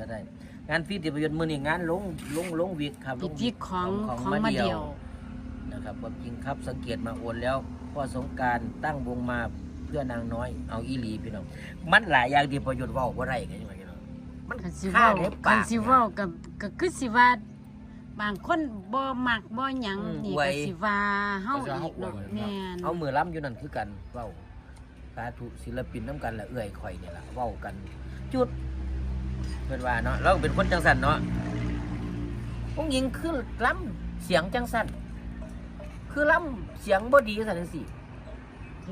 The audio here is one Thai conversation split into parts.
ก็ได้งานฟีดที่ประโยชน์มือนี่งานลงลงลงวิกครับพิธีของของของมาเดียวนะครับความจริงครับสังเกตมาโอนแล้วพ่อสงกรารตั้งวงมาเพื่อนางน้อยเอาอีหลีพี่น้องมันหลายอย่างที่ประโยชน์เว่าบ่ได้กันยังไงพี่น้องมันคันสิฆ่าเว้าในคัปานกสิเว้ากับก็คือสิว่าบางคนบ่มักบ่หยังอืมนี่ไว้ก็สิว่าเฮาอีกเนาะแม่นเอามือล้ำอยู่นั่นคือกันเว้าสาธุศิลปินน้ำกันละเอื้อยข่อยนี่ล่ะเว้ากัน จุด เพิ่นว่าเนาะเราเป็นคนจังสันเนาะผู้หญิงคือล้ำเสียงจังสันคือล้ำเสียงบ่ดีสันจังซี่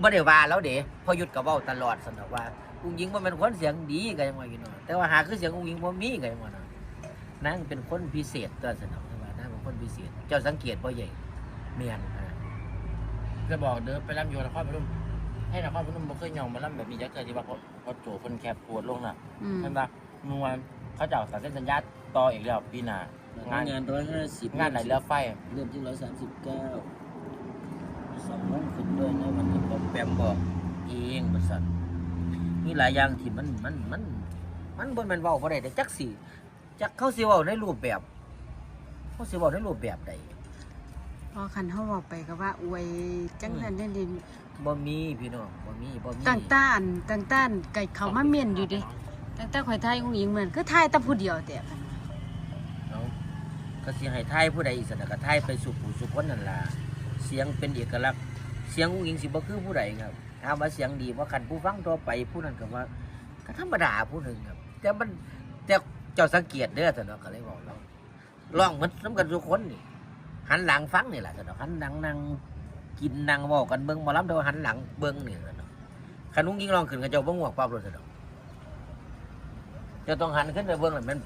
บ่ได้ว่าแล้วเด้พอหยุดก็เว้าตลอดสันดอกว่าผู้หญิงบ่แม่นคนเสียงดีก็ยังว่าอยู่เนาะแต่ว่าหาคือเสียงผู้หญิงบ่มีก็ยังว่าเนาะนางเป็นคนพิเศษตัวสันดอกว่านางเป็นคนพิเศษ เจ้าสังเกตบ่ใหญ่เมียนนะจะบอกเด้อไปร่ำอยู่นครพนมให้นครพนมบ่เคยยองมาร่ำแบบนี้จักเทื่อที่ว่าพอพอโจคนแคบปวดลงน่ะอืมเห็นปะ เมื่อวานเขาจะเอาสารเส้นสัญญาต่ออีกแล้วปีหน้างานงานร้อยห้าสิบงานไหนเรือไฟ เริ่มที่ร้อยสามสิบเก้าสองโมงขึ้นด้วยนะวันที่ผมแปมบอกเองบริษัทมีหลายอย่างที่มันมันมัน มันบนมันเว้าบ่ได้แต่จักสิจักเขาสิเว้าในรูปแบบเขาสิเว้าในรูปแบบใดพอคันเฮาเว้าไปก็ว่าอวยจังนั้นจังนี้บ่มีพี่น้องบ่มีบ่มีต่างต้านต่างต้านไก่เขามาเมียนอยู่ดิ ต่างต้านข่อยทายองค์หญิงเหมือนคือทายแต่ผู้เดียวแต่พันว่าเนาะก็สิให้ทายผู้ใดอีกสันน่ะก็ทายไปสู่ผู้สุคนนั่นล่ะเสียงเป็นเอกลักษณ์ เสียงอุ้งอิงสิบ่คือผู้ใดครับถามว่าเสียงดีว่าคันผู้ฟังต่อไปผู้นั้นก็ว่าก็ธรรมดาผู้หนึ่งครับ แต่มันแต่เจ้าสังเกตเด้อแต่เนาะก็เลยบอกเราร้องเหมือนสำกันทุกคนนี่หันหลังฟังนี่แหละแต่เนาะหันหลังนั่งกินนั่งเว้ากันเบิ่งหมอลำแต่ว่าหันหลังเบิ่งนี่แหละเนาะคันอุ้งอิงร้องขึ้นก็เจ้าบ่ง่วงปั๊บเลยแต่เนาะ จะต้องหันขึ้นไปเบิ่งแล้วแมัน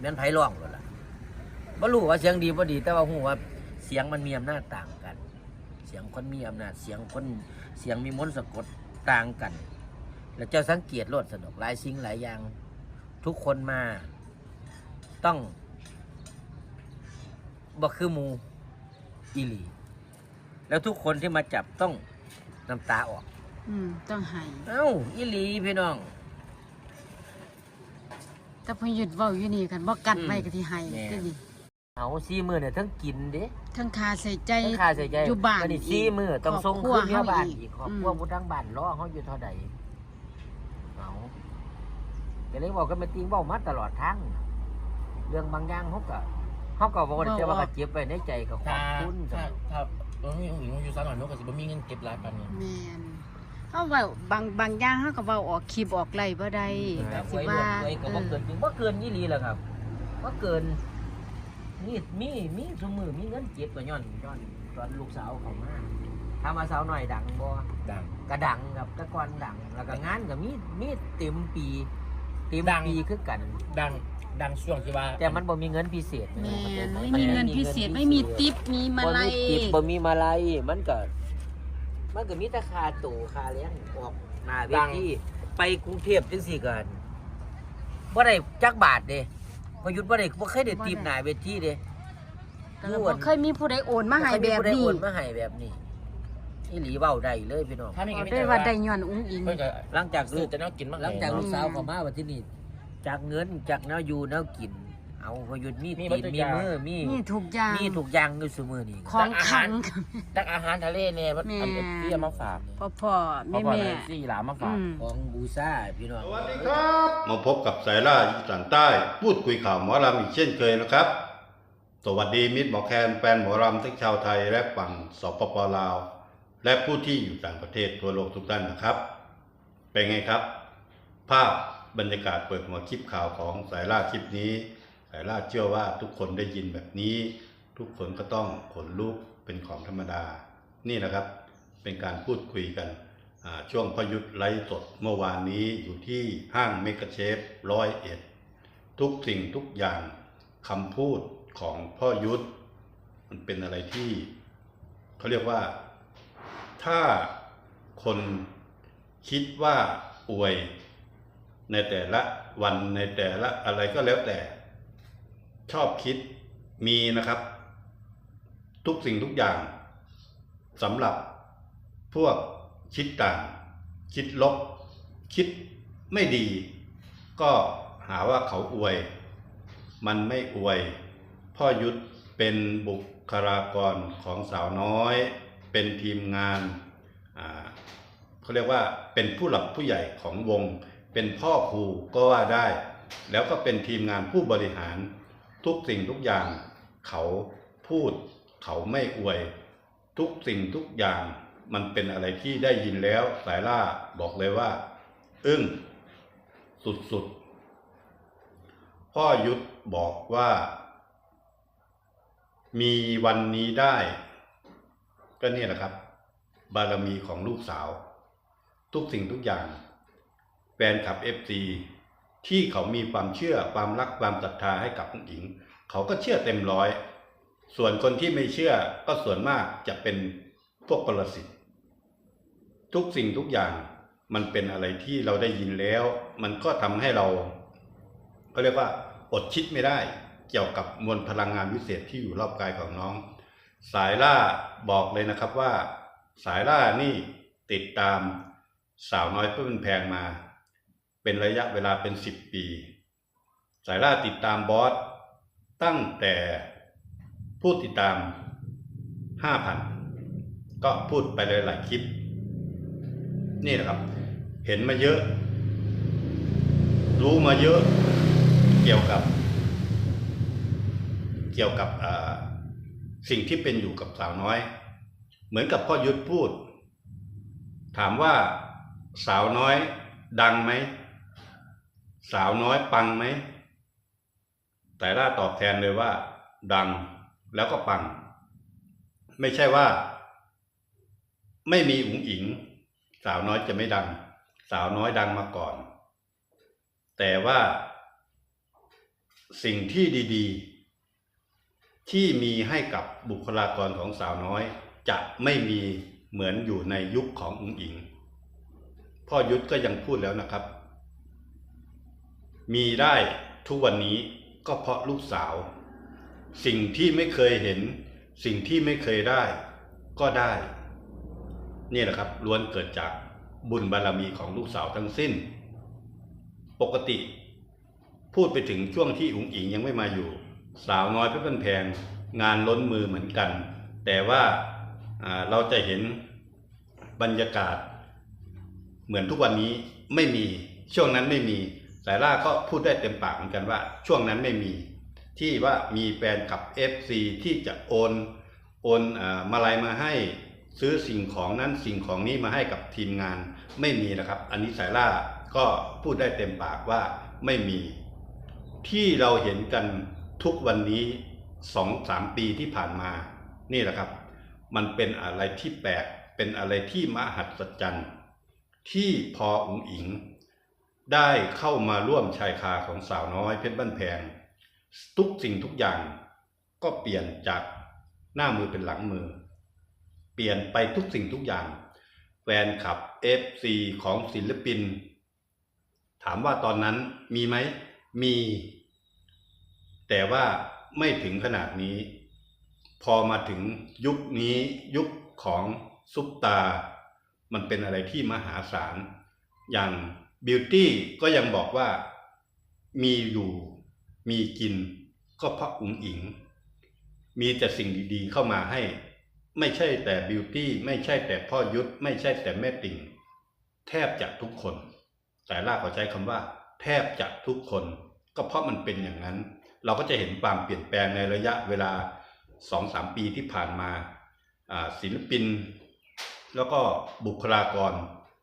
แม่นไผร้องเลยล่ะบ่รู้ว่าเสียงดีบ่ดี แต่ว่าฮู้ว่าเสียงมันมีอำนาจต่างกัน เสียงคนมีอำนาจ เสียงคนเสียงมีมนต์สะกดต่างกัน แล้วเจ้าสังเกตโลดสนุกหลายสิ่งหลายอย่าง ทุกคนมาต้องบ่คือหมูอีหลี แล้วทุกคนที่มาจับต้องน้ำตาออก อืม ต้องให้เอ้าอีหลีพี่น้อง แต่พอหยุดเว้าอยู่นี่คันบ่กัดอืมไว้ก็ที่ให้แม่คือนี่เอาซีมือเนี่ยทั้งกินเด้ทั้งคาใส่ใจ ทั้งค่าใส่ใจอยู่บ้านก็นี่ซีมือต้องครส่อบงครัวคืนเมียบ้านเฮาอีกอีกครอบอืมครัวผู้ทั้งบ้านรอเขาอยู่เท่าใดเอาก็เลยบอกกันเป็นติงเบ้ามาตลอดทางเรื่องบางอย่างเขาก็เขาก็บอกว่าจะว่าก็เจ็บไว้ในใจก็ขอถ้าบคุณถ้าถ้าเออมีองค์หญิงอยู่ซะหน่อยมันก็สิบ่มีเงินเก็บหลายปานนี้แม่น เฮาเว้าบางบางอย่างเฮาก็เว้าออกคลิปออกไลฟ์บ่ได้คก็รับสิไว้ว่าไว้ก็เอบ่อเกินจริงบ่เกินยี่หลีแหละครับบ่เกินมีมีมีสมือมีเงินเก็บก็ย้อนย้อนตอนลูกสาวเขามาถามว่าสาวหน่อยดังบ่ดังกระดังครับแตะกอนดัง แล้วก็งานก็มีมีเต็มปีเต็มดัง ปีคือกัน ดัง ดังช่วงที่ว่าแต่มันบ่มีเงินพิเศษแม่นนไม่มีเงินพิเศษไม่มีติปมีมาบ่ลัมียติปบ่มีมาลัยมันก็ มันก็มีแต่ค่าตู่ค่าเลี้ยงออกหน้าเวทีไปกรุงเทพจังซี่กันบ่ได้จักบาทเด้พยุทธ์บ่ได้บ่เคยได้ติปหน้าเวทีเด้ก็เลยบ่เคยมีผู้ใดโอนมาให้แบบบ่เคยมีนี้ผู้ใดโอนมาให้แบบนี้อีหลีเว้าได้เลยพี่น้องถ้ามีเอาก็มีได้แต่ว่าว่าได้ย้อนอุ้งอิงเพิ่นก็หลังจากซื้ลูอกแต่แนวกินมาหลังจากให้ลูกเนาะสาวเขามาวันที่นี่จากเงินจากแนวอยู่แนวกิน เอาพยุทธ์มีมีตีเบิดนทุกมีอย่าง มือมีนี่ถูกอย่าง มีถูกอย่างอยู่เสมอนี่ของขังตักอาหารทะเลเนี่ยมันแม่อันที่เอามาฝากพ่อพ่อพ่อแม่พ่อแม่สี่หลานมาฝากอืมของบูซ่าพี่น้อง มาพบกับสายล่าอีสานใต้ พูดคุยข่าวหมอลำอีกเช่นเคยนะครับ สวัสดีมิตรหมอแคนแฟนหมอลำทั้งชาวไทยและฝั่งสปปลาว และผู้ที่อยู่ต่างประเทศทั่วโลกทุกท่านนะครับ เป็นไงครับ ภาพบรรยากาศเปิดหัวคลิปข่าวของสายล่าคลิปนี้ สายล่าเชื่อว่าทุกคนได้ยินแบบนี้ ทุกคนก็ต้องขนลุกเป็นของธรรมดา นี่นะครับเป็นการพูดคุยกันช่วงพยุทธ์ไลฟ์สดเมื่อวานนี้อยู่ที่ห้างเมกะเชฟร้อยเอ็ดทุกสิ่งทุกอย่างคำพูดของพ่อยุทธมันเป็นอะไรที่เขาเรียกว่า ถ้าคนคิดว่าอวยในแต่ละวันในแต่ละอะไรก็แล้วแต่ ชอบคิดมีนะครับ ทุกสิ่งทุกอย่างสำหรับพวกคิดต่าง คิดลบ คิดไม่ดี ก็หาว่าเขาอวย มันไม่อวย พ่อยุทธเป็นบุคลากรของสาวน้อย เป็นทีมงานเขาเรียกว่าเป็นผู้หลักผู้ใหญ่ของวง เป็นพ่อครูก็ว่าได้ แล้วก็เป็นทีมงานผู้บริหาร ทุกสิ่งทุกอย่างเขาพูดเขาไม่อวย ทุกสิ่งทุกอย่างมันเป็นอะไรที่ได้ยินแล้วสายล่าบอกเลยว่า อึ้งสุดๆ พ่อยุทธบอกว่า มีวันนี้ได้ ก็เนี่ยแหละครับ บารมีของลูกสาว ทุกสิ่งทุกอย่าง แฟนคลับเอฟซี ที่เขามีความเชื่อความรักความศรัทธาให้กับผู้หญิง เขาก็เชื่อเต็มร้อย ส่วนคนที่ไม่เชื่อก็ส่วนมากจะเป็นพวกปรสิตทุกสิ่งทุกอย่างมันเป็นอะไรที่เราได้ยินแล้ว มันก็ทำให้เราเขาเรียกว่า อดคิดไม่ได้ เกี่ยวกับมวลพลังงานวิเศษที่อยู่รอบกายของน้อง สายล่าบอกเลยนะครับว่า สายล่านี่ติดตามสาวน้อยเพื่อนแพงมา เป็นระยะเวลาเป็นสิบปี สายล่าติดตามบอสตั้งแต่ผู้ติดตามห้าพันก็พูดไปเลยหลายคลิป นี่แหละครับ เห็นมาเยอะ รู้มาเยอะเกี่ยวกับ เกี่ยวกับสิ่งที่เป็นอยู่กับสาวน้อย เหมือนกับพ่อยุทธพูด ถามว่าสาวน้อยดังไหม สาวน้อยปังไหม แต่ล่าตอบแทนเลยว่า ดังแล้วก็ปัง ไม่ใช่ว่า ไม่มีอุ๋งอิง สาวน้อยจะไม่ดัง สาวน้อยดังมาก่อน แต่ว่า สิ่งที่ดีๆ ที่มีให้กับบุคลากรของสาวน้อย จะไม่มีเหมือนอยู่ในยุคของอุ๋งอิง พ่อยุทธก็ยังพูดแล้วนะครับ มีได้ทุกวันนี้ก็เพราะลูกสาว สิ่งที่ไม่เคยเห็น สิ่งที่ไม่เคยได้ ก็ได้ นี่แหละครับล้วนเกิดจากบุญบารมีของลูกสาวทั้งสิ้น ปกติ พูดไปถึงช่วงที่อุ๋งอิงยังไม่มาอยู่ สาวน้อยเพชรบันแพงงานล้นมือเหมือนกัน แต่ว่าเราจะเห็นบรรยากาศ เหมือนทุกวันนี้ไม่มีช่วงนั้นไม่มี สายล่าก็พูดได้เต็มปากเหมือนกันว่า ช่วงนั้นไม่มีที่ว่ามีแฟนขับ FC ที่จะโอนโอนอมาลัยมาให้ซื้อสิ่งของนั้นสิ่งของนี้มาให้กับทีมงานไม่มีนะครับ อันนี้สายล่าก็พูดได้เต็มปากว่าไม่มี ที่เราเห็นกันทุกวันนี้สองสามปีที่ผ่านมา นี่แหละครับ มันเป็นอะไรที่แปลกเป็นอะไรที่มหัศจรรย์ ที่พออุ๋งอิง ได้เข้ามาร่วมชายคาของสาวน้อยเพชรบ้านแพง ทุกสิ่งทุกอย่างก็เปลี่ยนจากหน้ามือเป็นหลังมือ เปลี่ยนไปทุกสิ่งทุกอย่าง แฟนคลับ FC ของศิลปิน ถามว่าตอนนั้นมีไหมมี แต่ว่าไม่ถึงขนาดนี้ พอมาถึงยุคนี้ยุคของซุปตา มันเป็นอะไรที่มหาศาลอย่าง บิวตี้ก็ยังบอกว่ามีอยู่มีกินก็เพราะอุ๋งอิง มีแต่สิ่งดีๆเข้ามาให้ ไม่ใช่แต่บิวตี้ไม่ใช่แต่พ่อยุทธไม่ใช่แต่แม่ติ่ง แทบจะทุกคน แต่ล่าขอใช้คำว่า แทบจะทุกคน ก็เพราะมันเป็นอย่างนั้น เราก็จะเห็นความเปลี่ยนแปลงในระยะเวลา2-3ปีที่ผ่านมาศิลปิน แล้วก็บุคลากร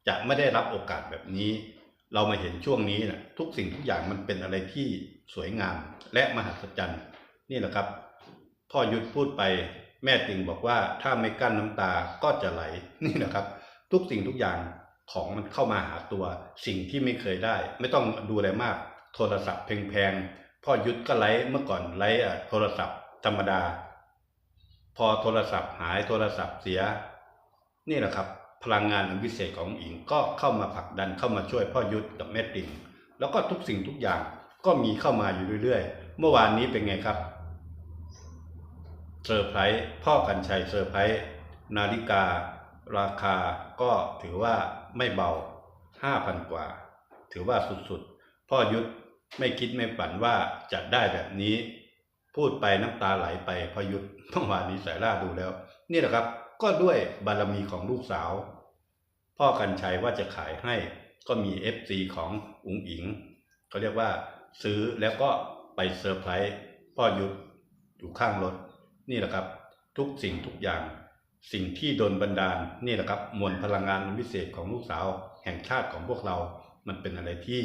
จะไม่ได้รับโอกาสแบบนี้ เรามาเห็นช่วงนี้นะทุกสิ่งทุกอย่างมันเป็นอะไรที่สวยงามและมหัศจรรย์นี่แหละครับ พ่อยุทธพูดไปแม่ติงบอกว่าถ้าไม่กั้นน้ำตาก็จะไหลนี่นะครับ ทุกสิ่งทุกอย่างของมันเข้ามาหาตัวสิ่งที่ไม่เคยได้ ไม่ต้องดูอะไรมาก โทรศัพท์แพงๆพ่อยุทธก็ไลฟ์เมื่อก่อนไลฟ์อะโทรศัพท์ธรรมดา พอโทรศัพท์หายโทรศัพท์เสีย นี่แหละครับ พลังงานอันวิเศษของอิงก็เข้ามาผลักดันเข้ามาช่วยพ่อยุทธกับแม่ติ่งแล้วก็ทุกสิ่งทุกอย่างก็มีเข้ามาอยู่เรื่อยๆ เมื่อวานนี้เป็นไงครับเซอร์ไพรส์พ่อกันชัยเซอร์ไพรส์นาฬิการาคาก็ถือว่าไม่เบา 5,000 กว่า ถือว่าสุดๆ พ่อยุทธไม่คิดไม่ฝันว่าจะได้แบบนี้ พูดไปน้ำตาไหลไปพ่อหยุดเมื่อวานนี้สายล่าดูแล้ว นี่แหละครับ ก็ด้วยบารมีของลูกสาว พ่อกันชัยว่าจะขายให้ก็มี FC ของอุ๋งอิงเขาเรียกว่า ซื้อแล้วก็ไปเซอร์ไพรส์พ่อยุทธอยู่ข้างรถ นี่แหละครับ ทุกสิ่งทุกอย่าง สิ่งที่โดนบันดาลนี่แหละครับมวลพลังงานอันพิเศษของลูกสาว แห่งชาติของพวกเรา มันเป็นอะไรที่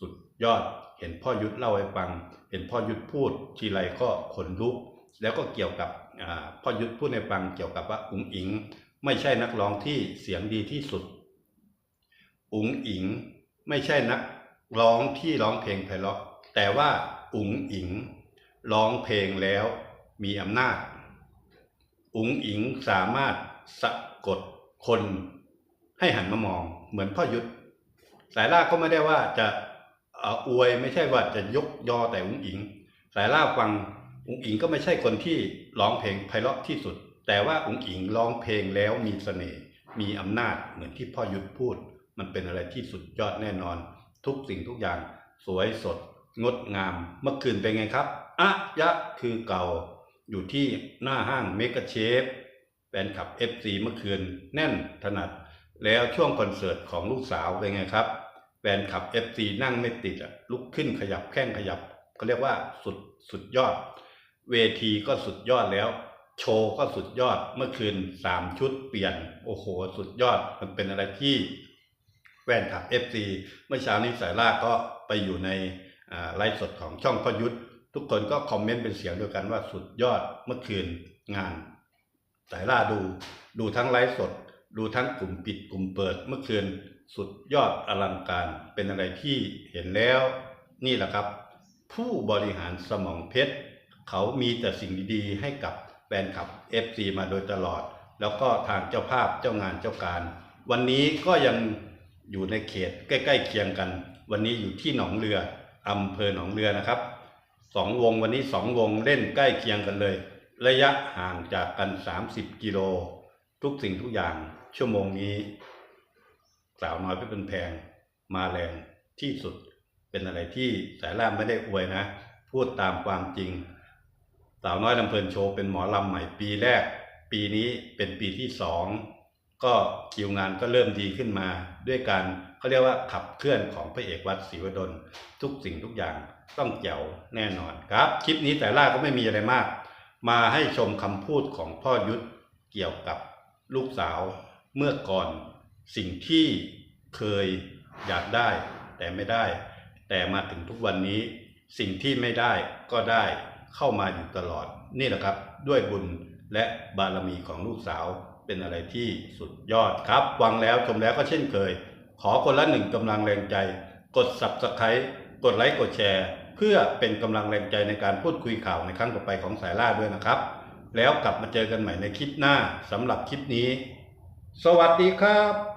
สุดยอดเห็นพ่อยุทธเล่าให้ฟัง เห็นพ่อยุทธพูดทีไรก็ขนลุก แล้วก็เกี่ยวกับ พ่อยุทธพูดให้ฟังเกี่ยวกับว่าอุ๋งอิง ไม่ใช่นักร้องที่เสียงดีที่สุด อุ๋งอิงไม่ใช่นักร้องที่ร้องเพลงไพเราะแต่ว่าอุ๋งอิงร้องเพลงแล้วมีอำนาจ อุ๋งอิงสามารถสะกดคนให้หันมามองเหมือนพ่อยุทธสายล่าก็ไม่ได้ว่าจะเอ่ออวยไม่ใช่ว่าจะยกยอแต่อุ๋งอิง สายล่าฟัง อุ๋งอิงก็ไม่ใช่คนที่ร้องเพลงไพเราะที่สุด แต่ว่าอุ๋งอิงร้องเพลงแล้วมีเสน่ห์มีอำนาจเหมือนที่พ่อยุทธพูด มันเป็นอะไรที่สุดยอดแน่นอน ทุกสิ่งทุกอย่าง สวยสด งดงาม เมื่อคืนเป็นไงครับอะยะคือเก่า อยู่ที่หน้าห้างเมกะเชฟแฟนคลับ FC เมื่อคืนแน่นถนัด แล้วช่วงคอนเสิร์ตของลูกสาวเป็นไงครับแฟนคลับ FC นั่งไม่ติดอะลุกขึ้นขยับแข้งขยับเขาเรียกว่าสุดสุดยอด เวทีก็สุดยอดแล้ว โชว์ก็สุดยอดเมื่อคืนสามชุดเปลี่ยน โอ้โห สุดยอดมันเป็นอะไรที่แฟนคลับ FC เมื่อเช้านี้สายล่าก็ไปอยู่ในไลฟ์สดของช่องพยุทธทุกคนก็คอมเมนต์เป็นเสียงเดียวกันว่าสุดยอดเมื่อคืนงาน สายล่าดู ดูทั้งไลฟ์สด ดูทั้งกลุ่มปิดกลุ่มเปิดเมื่อคืนสุดยอดอลังการเป็นอะไรที่เห็นแล้ว นี่แหละครับ ผู้บริหารสมองเพชร เขามีแต่สิ่งดีๆ ให้กับแฟนคลับ FC มาโดยตลอด แล้วก็ทางเจ้าภาพเจ้างานเจ้าการ วันนี้ก็ยังอยู่ในเขตใกล้ๆเคียงกัน วันนี้อยู่ที่หนองเรืออำเภอหนองเรือนะครับสองวงวันนี้สองวงเล่นใกล้เคียงกันเลย ระยะห่างจากกัน 30 กิโล ทุกสิ่งทุกอย่างชั่วโมงนี้ สาวน้อยเพชรเป็นแพงมาแรงที่สุดเป็นอะไรที่สายล่ามไม่ได้อวยนะ พูดตามความจริง สาวน้อยลำเพลินโชว์เป็นหมอลำใหม่ปีแรก ปีนี้เป็นปีที่สองก็คิวงานก็เริ่มดีขึ้นมา ด้วยการเขาเรียกว่าขับเคลื่อนของพระเอกวัดศรีวดลทุกสิ่งทุกอย่างต้องเจ๋วแน่นอนครับ คลิปนี้แต่ล่าก็ไม่มีอะไรมาก มาให้ชมคำพูดของพ่อยุทธเกี่ยวกับลูกสาวเมื่อก่อนสิ่งที่เคยอยากได้แต่ไม่ได้ แต่มาถึงทุกวันนี้สิ่งที่ไม่ได้ก็ได้ เข้ามาอยู่ตลอด นี่แหละครับ ด้วยบุญและบารมีของลูกสาวเป็นอะไรที่สุดยอดครับฟังแล้วชมแล้วก็เช่นเคย ขอคนละหนึ่งกำลังแรงใจ กด subscribe กดไลค์กดแชร์ เพื่อเป็นกำลังแรงใจในการพูดคุยข่าวในครั้งต่อไปของสายล่าด้วยนะครับ แล้วกลับมาเจอกันใหม่ในคลิปหน้าสำหรับคลิปนี้ สวัสดีครับ